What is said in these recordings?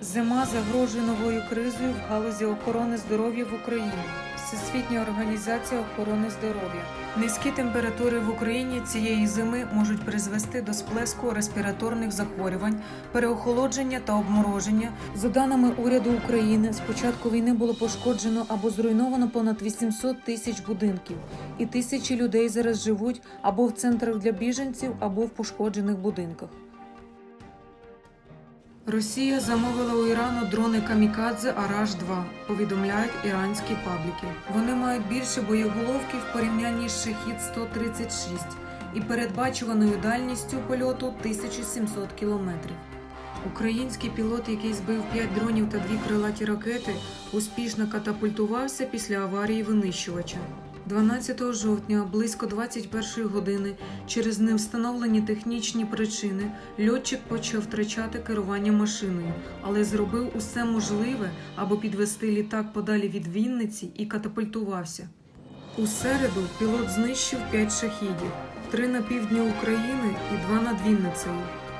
Зима загрожує новою кризою в галузі охорони здоров'я в Україні. Всесвітня організація охорони здоров'я. Низькі температури в Україні цієї зими можуть призвести до сплеску респіраторних захворювань, переохолодження та обмороження. За даними уряду України, з початку війни було пошкоджено або зруйновано понад 800 тисяч будинків, і тисячі людей зараз живуть або в центрах для біженців, або в пошкоджених будинках. Росія замовила у Ірану дрони Камікадзе Араш 2 повідомляють іранські пабліки. Вони мають більше боєголовки в порівнянні з Шахід 136 і передбачуваною дальністю польоту 1700 кілометрів. Український пілот, який збив 5 дронів та дві крилаті ракети, успішно катапультувався після аварії винищувача. 12 жовтня близько 21 години через невстановлені технічні причини льотчик почав втрачати керування машиною, але зробив усе можливе, аби підвести літак подалі від Вінниці і катапультувався. У середу пілот знищив 5 шахідів, три на півдні України і два над Вінницею.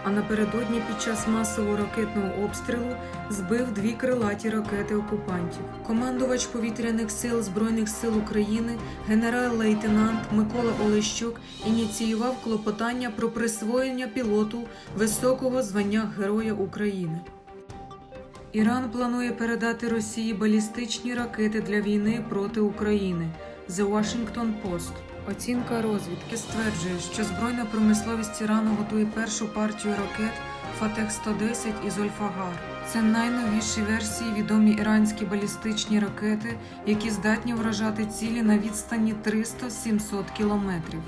А напередодні під час масового ракетного обстрілу збив дві крилаті ракети окупантів. Командувач повітряних сил Збройних сил України, генерал-лейтенант Микола Олещук ініціював клопотання про присвоєння пілоту високого звання Героя України. Іран планує передати Росії балістичні ракети для війни проти України. The Washington Post. Оцінка розвідки стверджує, що збройна промисловість Ірану готує першу партію ракет Фатех 110 і Зольфагар. Це найновіші версії відомі іранські балістичні ракети, які здатні вражати цілі на відстані 300-700 кілометрів.